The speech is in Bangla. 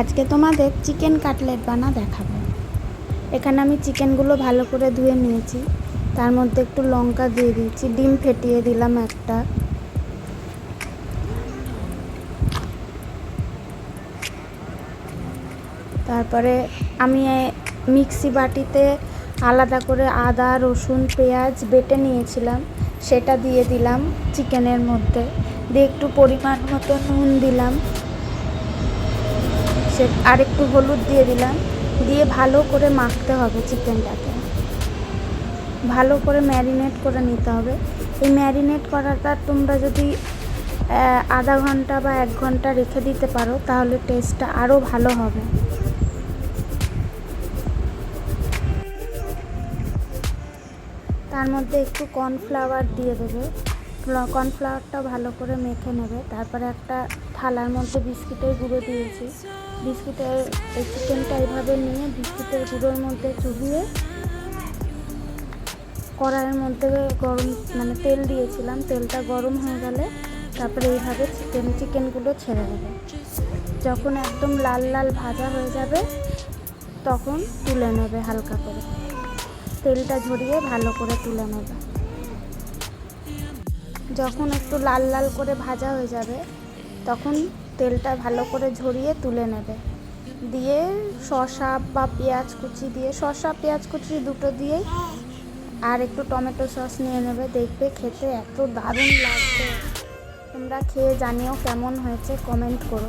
আজকে তোমাদের চিকেন কাটলেট বানা দেখাবো। এখানে আমি চিকেনগুলো ভালো করে ধুয়ে নিয়েছি। তার মধ্যে একটু লঙ্কা দিয়ে দিয়েছি, ডিম ফেটিয়ে দিলাম একটা। তারপরে আমি মিক্সি বাটিতে আলাদা করে আদা, রসুন, পেঁয়াজ বেটে নিয়েছিলাম। সেটা দিয়ে দিলাম চিকেনের মধ্যে। দিয়ে একটু পরিমাণ মতো নুন দিলাম। সে আর একটু হলুদ দিয়ে দিলাম। দিয়ে ভালো করে মাখতে হবে চিকেনটাকে। ভালো করে ম্যারিনেট করে নিতে হবে। এই ম্যারিনেট করাটা তোমরা যদি আধা ঘণ্টা বা এক ঘণ্টা রেখে দিতে পারো, তাহলে টেস্টটা আরও ভালো হবে। তার মধ্যে একটু কর্নফ্লাওয়ার দিয়ে দেবে। কর্নফ্লাওয়ারটা ভালো করে মেখে নেবে। তারপরে একটা থালার মধ্যে বিস্কিটের গুঁড়ো দিয়েছি। বিস্কিটের, এই চিকেনটা এইভাবে নিয়ে বিস্কিটের গুঁড়োর মধ্যে চুবিয়ে কড়াইয়ের মধ্যে গরম মানে তেল দিয়েছিলাম। তেলটা গরম হয়ে গেলে তারপরে এইভাবে চিকেন, চিকেনগুলো ছেড়ে দেবে। যখন একদম লাল লাল ভাজা হয়ে যাবে, তখন তুলে নেবে হালকা করে। তেলটা ঝরিয়ে ভালো করে তুলে নেবে। যখন একটু লাল লাল করে ভাজা হয়ে যাবে, তখন তেলটা ভালো করে ঝরিয়ে তুলে নেবে। দিয়ে শসা বা পেঁয়াজ কুচি দিয়ে, শসা, পেঁয়াজ কুচি দুটো দিয়ে আর একটু টমেটো সস নিয়ে নেবে। দেখবে খেতে এত দারুণ লাগবে তোমরা খেয়ে জানিও কেমন হয়েছে কমেন্ট করো।